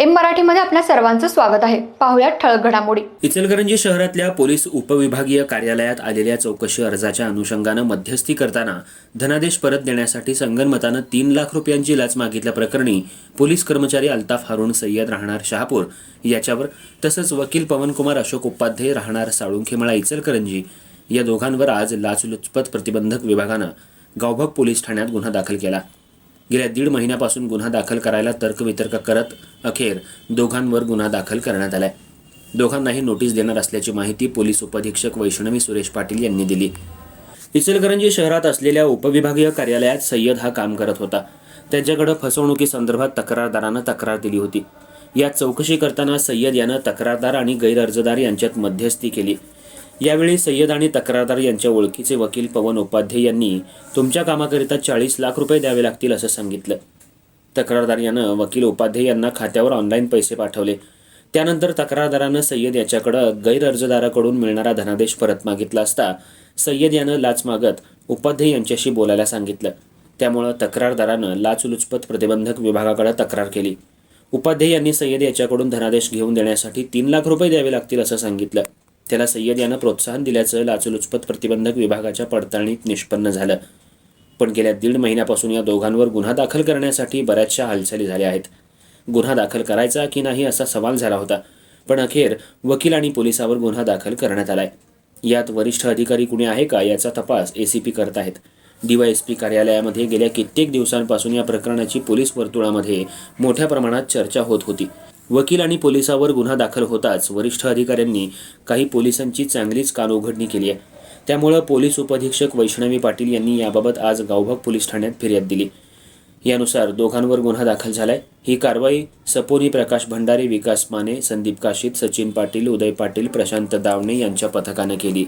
M मराठीमध्ये आपल्या सर्वांचं स्वागत आहे. पाहुयात ठळक घडामोडी. इचलकरंजी शहरातल्या पोलीस उपविभागीय कार्यालयात आलेल्या चौकशी अर्जाच्या अनुषंगानं मध्यस्थी करताना धनादेश परत देण्यासाठी संगनमतानं तीन लाख रुपयांची लाच मागितल्याप्रकरणी पोलीस कर्मचारी अल्ताफ हारून सय्यद राहणार शहापूर याच्यावर तसंच वकील पवनकुमार अशोक उपाध्ये राहणार साळुंखेमळा इचलकरंजी या दोघांवर आज लाचलुचपत प्रतिबंधक विभागानं गावभाग पोलीस ठाण्यात गुन्हा दाखल केला. गेल्या दीड महिन्यापासून गुन्हा दाखल करायला तर्कवितर्क करत अखेर दोघांवर गुन्हा दाखल करण्यात आलाय. दोघांनाही नोटीस देणार असल्याची माहिती पोलीस उपअधीक्षक वैष्णवी सुरेश पाटील यांनी दिली. इचलकरंजी शहरात असलेल्या उपविभागीय कार्यालयात सय्यद हा काम करत होता. त्यांच्याकडे फसवणुकीसंदर्भात तक्रारदारानं तक्रार दिली होती. यात चौकशी करताना सय्यद यानं तक्रारदार आणि गैरअर्जदार यांच्यात मध्यस्थी केली. यावेळी सय्यद आणि तक्रारदार यांच्या ओळखीचे वकील पवन उपाध्ये यांनी तुमच्या कामाकरिता चाळीस लाख रुपये द्यावे लागतील असं सांगितलं. तक्रारदार यानं वकील उपाध्ये यांना खात्यावर ऑनलाईन पैसे पाठवले. त्यानंतर तक्रारदारानं सय्यद याच्याकडं गैरअर्जदाराकडून मिळणारा धनादेश परत मागितला असता सय्यद यानं लाच मागत उपाध्ये यांच्याशी बोलायला सांगितलं. त्यामुळं तक्रारदारानं लाचलुचपत प्रतिबंधक विभागाकडे तक्रार केली. उपाध्ये यांनी सय्यद याच्याकडून धनादेश घेऊन देण्यासाठी तीन लाख रुपये द्यावे लागतील असं सांगितलं. त्याला सय्यद यानं प्रोत्साहन दिल्याचं लाचलुचपत प्रतिबंधक विभागाच्या पडताळणीत निष्पन्न झालं. पण गेल्या दीड महिन्यापासून या दोघांवर गुन्हा दाखल करण्यासाठी बऱ्याचशा हालचाली झाल्या आहेत. गुन्हा दाखल करायचा की नाही असा सवाल झाला होता पण अखेर वकील आणि पोलिसावर गुन्हा दाखल करण्यात आलाय. यात वरिष्ठ अधिकारी कुणी आहे का याचा तपास ए सी पी करत आहेत. डीवायएसपी कार्यालयामध्ये गेल्या कित्येक दिवसांपासून या प्रकरणाची पोलीस वर्तुळामध्ये मोठ्या प्रमाणात चर्चा होत होती. वकील आणि पोलिसावर गुन्हा दाखल होताच वरिष्ठ अधिकाऱ्यांनी काही पोलिसांची चांगलीच कानउघडणी केली आहे. त्यामुळं पोलीस उपअधीक्षक वैष्णवी पाटील यांनी याबाबत आज गावभाग पोलीस ठाण्यात फिर्याद दिली. यानुसार दोघांवर गुन्हा दाखल झालाय. ही कारवाई सपोनी प्रकाश भंडारी विकास माने संदीप काशीत सचिन पाटील उदय पाटील प्रशांत दावणे यांच्या पथकानं केली.